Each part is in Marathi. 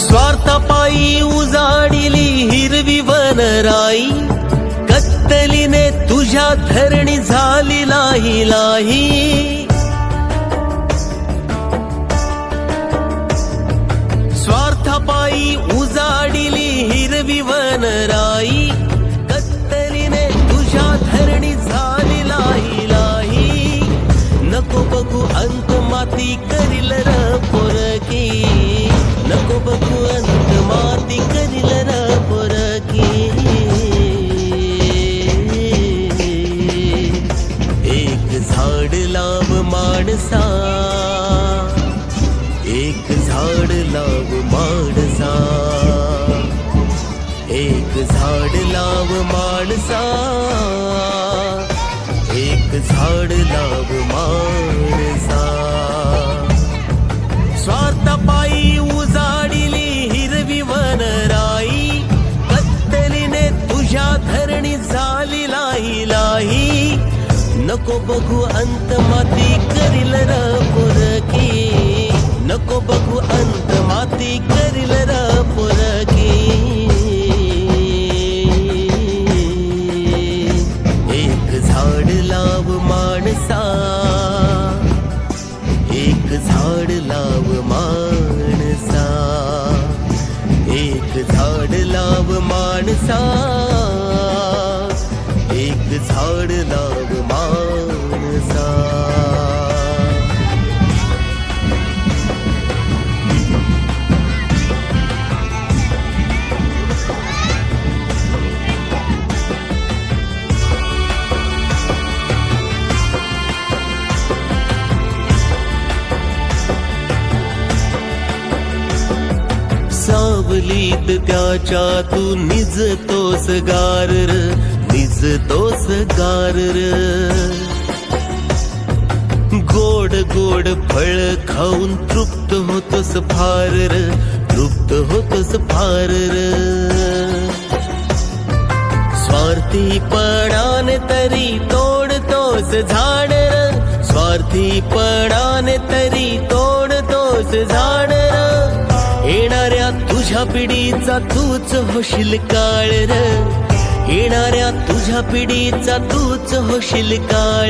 स्वार्थापायी उजाडिली हिरवी वनराई. कत्तलीने तुझ्या धरणी झाली लाही लाही स्वार्थापायी उजाडिली हिरवी वनराई. कत्तलीने तुझ्या धरणी झाली लाही लाही नको बघू अंत माती झाड लाव माणसा. एक झाड लाव माणसा. एक झाड लाव माणसा. एक झाड लाव माणसा. नको बघू अंत माती करील र पोरकी नको बघू अंत माती करील र पोरकी एक झाड लाव माणसा. एक झाड लाव माणसा. एक झाड लाव माणसा. झाड लाव माणसा. सावलीत त्याच्या तू निजतोस गार र, गारर गोड गोड फळ खाऊन तृप्त होतोस फार तृप्त होतोस फार र. तरी तोडतोस झाड र. स्वार्थीपणाने तरी तोडतोस झाड येणाऱ्या तुझ्या पिढीचा तूच होशील काळ र. येणाऱ्या तुझ्या पिढीचा तूच होशील काळ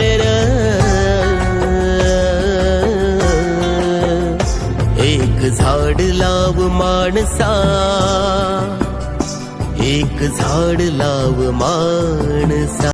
एक झाड लाव माणसा एक झाड लाव माणसा.